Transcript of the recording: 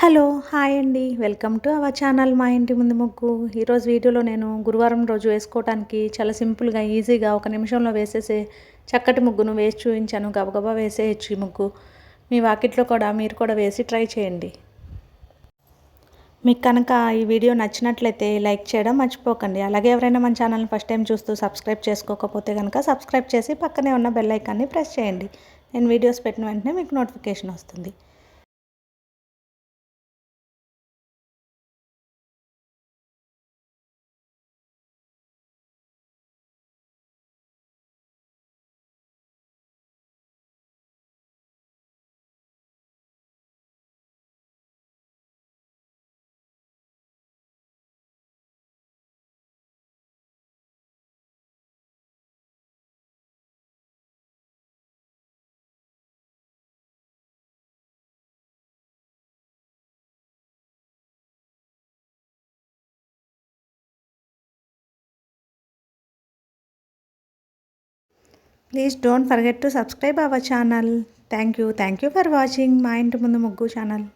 Hello hi అండి. Welcome to our channel మా ఇంటి ముందు ముగ్గు. ఈరోజు వీడియోలో నేను గురువారం రోజు వేసుకోవడానికి చాలా సింపుల్గా ఈజీగా ఒక నిమిషంలో వేసేసే చక్కటి ముగ్గును వేసి చూపించాను. గబగబా వేసేయచ్చు ఈ ముగ్గు. మీ వాకిట్లో కూడా మీరు కూడా వేసి ట్రై చేయండి. మీకు కనుక ఈ వీడియో నచ్చినట్లయితే లైక్ చేయడం మర్చిపోకండి. అలాగే ఎవరైనా మన ఛానల్ని ఫస్ట్ టైం చూస్తూ సబ్స్క్రైబ్ చేసుకోకపోతే కనుక సబ్స్క్రైబ్ చేసి పక్కనే ఉన్న బెల్ ఐకాన్ని ప్రెస్ చేయండి. నేను వీడియోస్ పెట్టిన వెంటనే మీకు నోటిఫికేషన్ వస్తుంది. Please don't forget to subscribe our channel thank you thank you for watching మా ఇంటి ముందు ముగ్గు ఛానల్